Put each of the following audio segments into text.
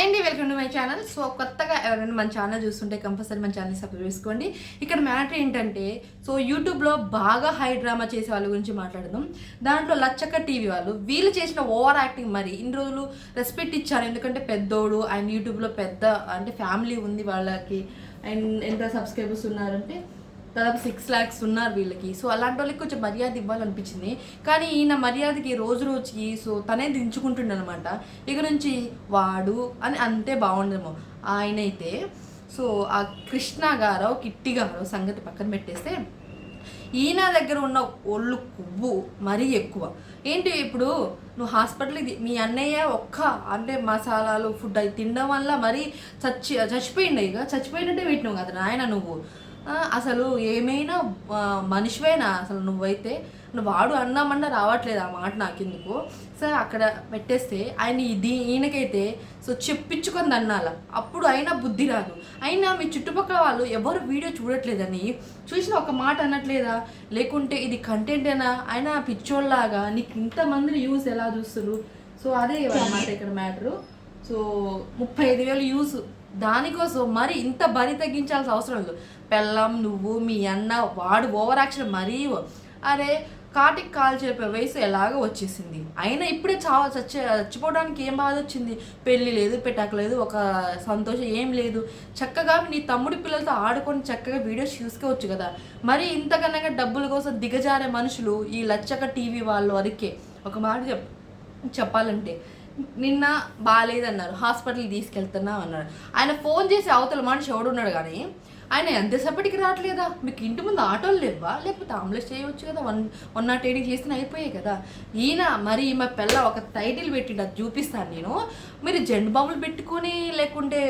Hi అండి welcome to my channel. So కొత్తగా ఎవరైనా మన ఛానల్ చూస్తుంటే కంపల్సరీ మన ఛానల్ సబ్స్క్రైబ్ చేసుకోండి. ఇక్కడ మ్యాటర్ ఏంటంటే సో యూట్యూబ్లో బాగా హై డ్రామా చేసే వాళ్ళ గురించి మాట్లాడదాం. దాంట్లో లచ్చక్క టీవీ వాళ్ళు వీళ్ళు చేసిన ఓవర్ యాక్టింగ్ మరి ఇన్ని రోజులు రెస్పెక్ట్ ఇచ్చారు. ఎందుకంటే పెద్దోడు అండ్ యూట్యూబ్లో పెద్ద అంటే ఫ్యామిలీ ఉంది వాళ్ళకి అండ్ ఎంత సబ్స్క్రైబర్స్ ఉన్నారంటే దాదాపు సిక్స్ ల్యాక్స్ ఉన్నారు వీళ్ళకి. సో అలాంటి వాళ్ళకి కొంచెం మర్యాద ఇవ్వాలనిపించింది. కానీ ఈయన మర్యాదకి రోజు రోజుకి సో తనే దించుకుంటుండే అనమాట ఇక నుంచి వాడు అని అంతే బాగుండేమో. ఆయన అయితే సో ఆ కృష్ణ గారో కిట్టి గారో సంగతి పక్కన పెట్టేస్తే ఈయన దగ్గర ఉన్న ఒళ్ళు కొవ్వు మరీ ఎక్కువ. ఏంటి ఇప్పుడు నువ్వు హాస్పిటల్కి మీ అన్నయ్య ఒక్క అంటే మసాలాలు ఫుడ్ అవి తినడం వల్ల మరీ చచ్చి చచ్చిపోయిండు ఇక. చచ్చిపోయినట్టే పెట్టినావు కదా నాయన నువ్వు. అసలు ఏమైనా మనిషివేనా మనిషివైనా? అసలు నువ్వైతే నువ్వు వాడు అన్నామన్నా రావట్లేదు ఆ మాట నాకెందుకు? సరే అక్కడ పెట్టేస్తే ఆయన ఇది ఈయనకైతే సో చెప్పించుకొని అన్నాల అప్పుడు అయినా బుద్ధి రాదు. అయినా మీ చుట్టుపక్కల వాళ్ళు ఎవరు వీడియో చూడట్లేదని చూసిన ఒక మాట అనట్లేదా? లేకుంటే ఇది కంటెంటేనా? అయినా పిచ్చోళ్ళలాగా నీకు ఇంతమందిని యూస్ ఎలా చూస్తారు సో అదే అన్నమాట ఇక్కడ మ్యాటరు. సో ముప్పై ఐదు వేలు యూస్ దానికోసం మరి ఇంత బరి తగ్గించాల్సిన అవసరం లేదు. పెళ్ళం నువ్వు మీ అన్న వాడు ఓవర్ యాక్షన్ మరీ అరే కాటికి కాల్ చెప్పే వయసు ఎలాగో వచ్చేసింది. అయినా ఇప్పుడే చావ చచ్చే చచ్చిపోవడానికి ఏం బాధ వచ్చింది? పెళ్ళి లేదు పెట్టాక లేదు ఒక సంతోషం ఏం లేదు. చక్కగా నీ తమ్ముడి పిల్లలతో ఆడుకొని చక్కగా వీడియోస్ చూసుకోవచ్చు కదా. మరి ఇంతకన్నా డబ్బుల కోసం దిగజారే మనుషులు ఈ లచ్చక టీవీ వాళ్ళు వరకే ఒక మాట చెప్ చెప్పాలంటే నిన్న బాగాలేదన్నారు హాస్పిటల్కి తీసుకెళ్తున్నా అన్నారు. ఆయన ఫోన్ చేసి అవతల మనిషి ఎవడున్నాడు కానీ ఆయన ఎంతసేపటికి రావట్లేదా? మీకు ఇంటి ముందు ఆటోలు లేవా? లేకపోతే ఆంబులెన్స్ చేయవచ్చు కదా? వన్ వన్ నాట్ ఎయిట్కి చేస్తే అయిపోయాయి కదా. ఈయన మరి ఈమె పిల్ల ఒక టైటిల్ పెట్టిండు అది చూపిస్తాను నేను. మీరు జెండు బాంబులు పెట్టుకొని లేకుంటే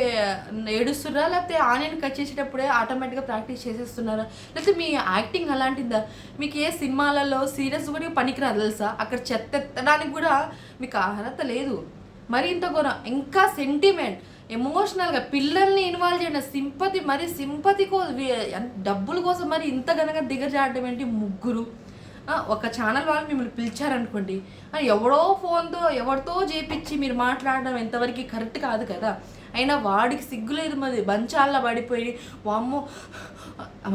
ఏడుస్తున్నారా లేకపోతే ఆన్లైన్ కట్ చేసేటప్పుడే ఆటోమేటిక్గా ప్రాక్టీస్ చేసేస్తున్నారా? లేకపోతే మీ యాక్టింగ్ అలాంటిదా? మీకు ఏ సినిమాలలో సీరియస్ కూడా పనికిరాదు తెలుసా? అక్కడ చెత్త ఎత్తడానికి కూడా మీకు అర్హత లేదు. మరి ఇంత ఘోరం ఇంకా సెంటిమెంట్ ఎమోషనల్గా పిల్లల్ని ఇన్వాల్వ్ చేయడం. సింపతి మరి సింపతి కో డబ్బుల కోసం మరి ఇంత గనక దిగజాడడం ఏంటి? ముగ్గురు. ఒక ఛానల్ వాళ్ళు మిమ్మల్ని పిలిచారనుకోండి. ఎవడో ఫోన్తో ఎవరితో చేపించి మీరు మాట్లాడడం ఎంతవరకు కరెక్ట్ కాదు కదా. అయినా వాడికి సిగ్గు లేదు మరి బంచాల్లో పడిపోయి వామ్మో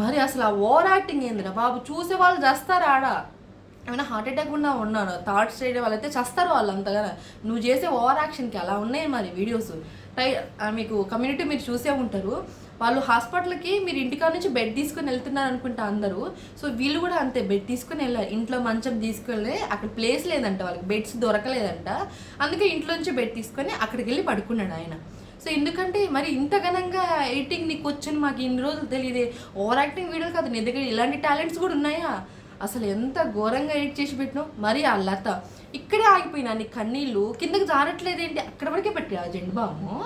మరి అసలు ఆ ఓవర్ యాక్టింగ్ ఏందిరా బాబు? చూసే వాళ్ళు చేస్తారు ఆడ ఏమైనా హార్ట్ అటాక్ ఉన్నా ఉన్నాను. థాట్స్ స్టేజ్ వాళ్ళైతే చస్తారు వాళ్ళు అంతగా నువ్వు చేసే ఓవర్ యాక్షన్కి అలా ఉన్నాయి మరి వీడియోస్ టై మీకు కమ్యూనిటీ మీరు చూసే ఉంటారు. వాళ్ళు హాస్పిటల్కి మీరు ఇంటికాడ నుంచి బెడ్ తీసుకొని వెళ్తున్నారు అనుకుంటా అందరూ. సో వీళ్ళు కూడా అంతే బెడ్ తీసుకొని వెళ్ళారు. ఇంట్లో మంచం తీసుకెళ్ళి అక్కడ ప్లేస్ లేదంట వాళ్ళకి బెడ్స్ దొరకలేదంట. అందుకే ఇంట్లో నుంచి బెడ్ తీసుకొని అక్కడికి వెళ్ళి పడుకున్నాడు ఆయన. సో ఎందుకంటే మరి ఇంత ఘనంగా ఎడిటింగ్ నీకు వచ్చని మాకు ఇన్ని రోజులు తెలియదే. ఓవర్ యాక్టింగ్ వీడియోలు కాదు నీ దగ్గర ఇలాంటి టాలెంట్స్ కూడా ఉన్నాయా? అసలు ఎంత ఘోరంగా ఎడిట్ చేసి పెట్టినావు? మరి ఆ లత. ఇక్కడే ఆగిపోయినా నీ కన్నీళ్ళు. కిందకి జారట్లేదేంటి? అక్కడ వరకే పెట్టి ఆ జెండు బాము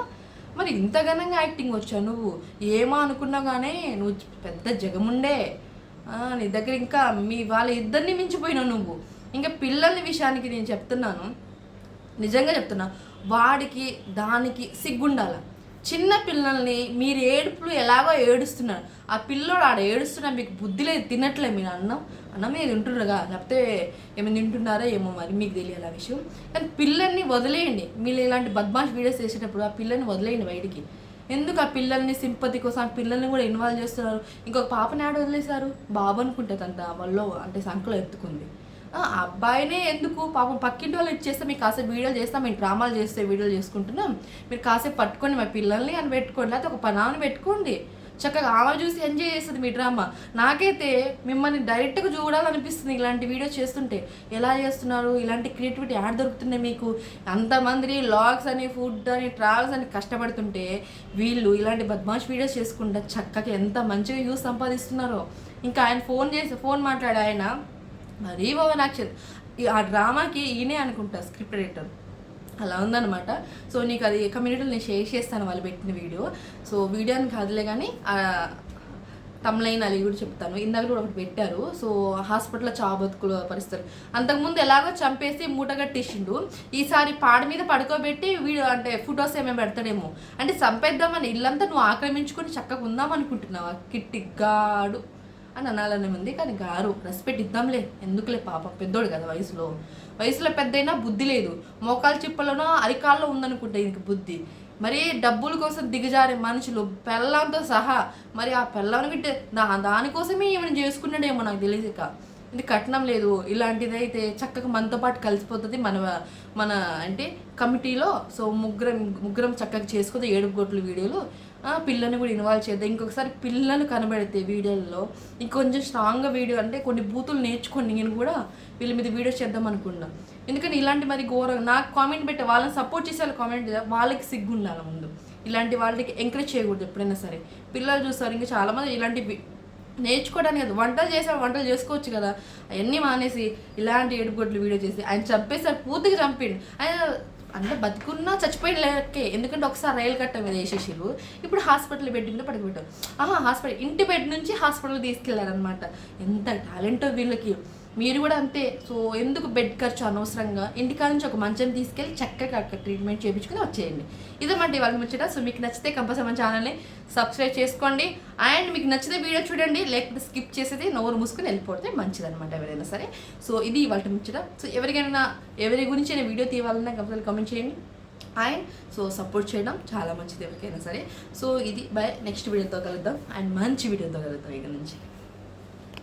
మరి ఇంత ఘనంగా యాక్టింగ్ వచ్చా నువ్వు? ఏమో అనుకున్నా కానీ నువ్వు పెద్ద జగముండే. నీ దగ్గర ఇంకా మీ వాళ్ళ ఇద్దరిని మించిపోయినావు నువ్వు. ఇంకా పిల్లల విషయానికి నేను చెప్తున్నాను. నిజంగా చెప్తున్నా. వాడికి దానికి సిగ్గుండాల. చిన్న పిల్లల్ని మీరు ఏడుపులు ఎలాగో ఏడుస్తున్నారు. ఆ పిల్లోడు ఆడ ఏడుస్తున్నా మీకు బుద్ధి లేదు తినట్లే మీరు అన్నం. అన్నం మీరు తింటున్నారుగా లేకపోతే ఏమైనా తింటున్నారా ఏమో మరి మీకు తెలియాలి ఆ విషయం. కానీ పిల్లల్ని వదిలేయండి. మీరు ఇలాంటి బద్మాష్ వీడియోస్ చేసేటప్పుడు ఆ పిల్లల్ని వదిలేయండి బయటికి. ఎందుకు ఆ పిల్లల్ని సింపతి కోసం ఆ పిల్లల్ని కూడా ఇన్వాల్వ్ చేస్తున్నారు? ఇంకొక పాపని ఆడ వదిలేశారు? బాబు అనుకుంటే తన వాళ్ళు అంటే సంకలో ఎత్తుకుంది. ఆ అబ్బాయినే ఎందుకు? పాపం పక్కింటి వాళ్ళు ఇచ్చేస్తే మీకు కాసేపు వీడియోలు చేస్తాం మేము డ్రామాలు చేస్తే వీడియోలు చేసుకుంటున్నాం. మీరు కాసేపు పట్టుకోండి మా పిల్లల్ని అని పెట్టుకోండి. లేకపోతే ఒక పనాన్ని పెట్టుకోండి. చక్కగా ఆమె చూసి ఎంజాయ్ చేస్తుంది మీ డ్రామా. నాకైతే మిమ్మల్ని డైరెక్ట్గా చూడాలనిపిస్తుంది ఇలాంటి వీడియోస్ చేస్తుంటే. ఎలా చేస్తున్నారు? ఇలాంటి క్రియేటివిటీ యాడ్ దొరుకుతున్నాయి మీకు? అంతమంది లాగ్స్ అని ఫుడ్ అని ట్రావెల్స్ అని కష్టపడుతుంటే వీళ్ళు ఇలాంటి బద్మాష్ వీడియోస్ చేసుకుంటా చక్కగా ఎంత మంచిగా యూస్ సంపాదిస్తున్నారో. ఇంకా ఆయన ఫోన్ చేసి ఫోన్ మాట్లాడే ఆయన మరీ ఓవర్ యాక్షన్ ఈ- ఆ డ్రామాకి ఈయనే అనుకుంటా స్క్రిప్ట్ ఎడిటర్ అలా ఉందన్నమాట. సో నీకు అది కమ్యూనిటీలో నేను షేర్ చేస్తాను వాళ్ళు పెట్టిన వీడియో. సో వీడియో అని కాదులే కానీ తమ్లైన్ అది కూడా చెప్తాను. ఇందాక కూడా ఒకటి పెట్టారు. సో హాస్పిటల్లో చావు పరిస్థితులు. అంతకుముందు ఎలాగో చంపేసి మూట కట్టేసిండు. ఈసారి పాడ మీద పడుకోబెట్టి వీడు అంటే ఫొటోస్ ఏమేమి పెడతాడేమో. అంటే చంపేద్దామని ఇల్లంతా నువ్వు ఆక్రమించుకొని చక్కగా ఉందాం అనుకుంటున్నావా కిట్టి గాడు. అని అనాలని ఉంది. కానీ గారు రెస్పెక్ట్ ఇద్దాంలే. ఎందుకులే పాప? పెద్దోడు కదా వయసులో. వయసులో పెద్దయినా బుద్ధి లేదు. మోకాలు చిప్పలోనో అరికాల్లో ఉందనుకుంటా ఇంక బుద్ధి. మరి డబ్బుల కోసం దిగజారే మనుషులు. పెళ్ళంతో సహా మరి ఆ పెళ్ళానికి దా దానికోసమే ఏమైనా చేసుకున్నాడేమో నాకు తెలియక ఇది కట్నం లేదు. ఇలాంటిది అయితే చక్కగా మనతో పాటు కలిసిపోతుంది మన మన అంటే కమిటీలో. సో ముగ్గురం ముగ్గురం చక్కగా చేసుకుంటే ఏడు కోట్ల వీడియోలు. పిల్లని కూడా ఇన్వాల్వ్ చేద్దాం ఇంకొకసారి పిల్లలు కనబడితే వీడియోల్లో ఇంకొంచెం స్ట్రాంగ్గా వీడియో అంటే కొన్ని బూతులు నేర్చుకొని నేను కూడా వీళ్ళ మీద వీడియో చేద్దాం అనుకున్నా. ఎందుకంటే ఇలాంటి మరి ఘోరం నాకు కామెంట్ పెట్టే వాళ్ళని సపోర్ట్ చేసే వాళ్ళు కామెంట్ చేయాలి వాళ్ళకి సిగ్గు ఉండాలి ముందు. ఇలాంటి వాళ్ళకి ఎంకరేజ్ చేయకూడదు ఎప్పుడైనా సరే. పిల్లలు చూస్తారు ఇంకా చాలామంది ఇలాంటి నేర్చుకోవడానికి కాదు వంటలు చేసే వంటలు చేసుకోవచ్చు కదా. అవన్నీ మానేసి ఇలాంటి ఏడుగొడ్లు వీడియో చేసి ఆయన చంపేసారు పూర్తిగా చంపిండు. ఆయన అంటే బతికున్నా చచ్చిపోయిన లేకే ఎందుకంటే ఒకసారి రైలు కట్ట మీద వేసేసారు ఇప్పుడు హాస్పిటల్ బెడ్ మీద పడుకుంటారు ఆహా హాస్పిటల్. ఇంటి బెడ్ నుంచి హాస్పిటల్ తీసుకెళ్ళారనమాట ఎంత టాలెంటో వీళ్ళకి. మీరు కూడా అంతే. సో ఎందుకు బెడ్ ఖర్చు అనవసరంగా? ఇంటికాడ నుంచి ఒక మంచం తీసుకెళ్ళి చక్కగా అక్కడ ట్రీట్మెంట్ చేయించుకుని వచ్చేయండి. ఇదన్నమాట ఇవాళ ముచ్చట. సో మీకు నచ్చితే కంపల్సరీ మన ఛానల్ని సబ్స్క్రైబ్ చేసుకోండి. అండ్ మీకు నచ్చితే వీడియో చూడండి. లేకపోతే స్కిప్ చేసేది నోరు మూసుకుని వెళ్ళిపోతే మంచిదనమాట ఎవరైనా సరే. సో ఇది ఇవాళ ముచ్చట. సో ఎవరికైనా ఎవరి గురించి నేను వీడియో తీయాలన్నా కంపల్సరీ కామెంట్ చేయండి. అండ్ సో సపోర్ట్ చేయడం చాలా మంచిది ఎవరికైనా సరే. సో ఇది బై నెక్స్ట్ వీడియోతో కలుద్దాం. అండ్ మంచి వీడియోతో కలుద్దాం ఇక నుంచి.